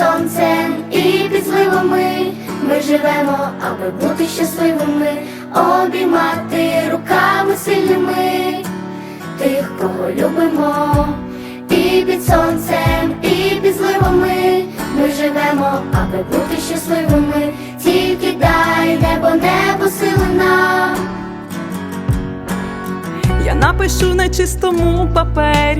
сонцем, і під зливами. Ми живемо, аби бути щасливими, обіймати руками сильними. Тих, кого любимо, і під сонцем, і під зливами. Ми живемо, аби бути щасливими, тільки дай небо, небо сили. Я напишу на чистому папері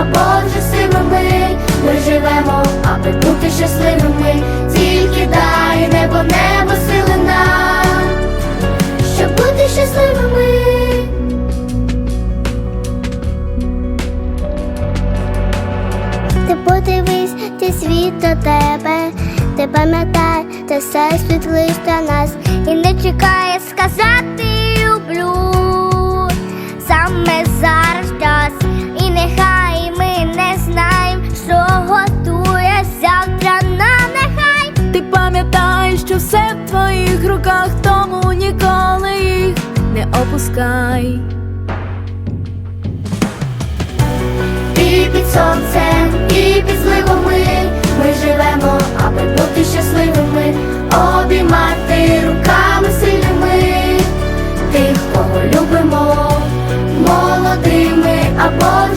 або вже сивими. Ми живемо, аби бути щасливими, тільки дай небо, небо сили нам, щоб бути щасливими. Ти подивись, ти світ до тебе, ти пам'ятай, це все світлиш для нас і не чекає опускай. І під сонцем, і під зливами ми живемо, аби бути щасливими, обіймати руками сильними тих, кого любимо, молодими або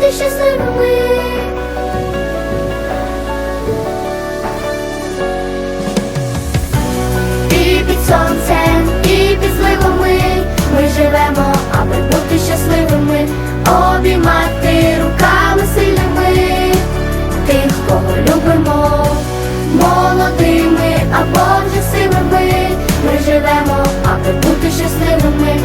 бути щасливими. І під сонцем, і під зливами ми живемо, аби бути щасливими, обіймати руками сильними тих, кого любимо, молодими або вже сивими. Ми живемо, аби бути щасливими,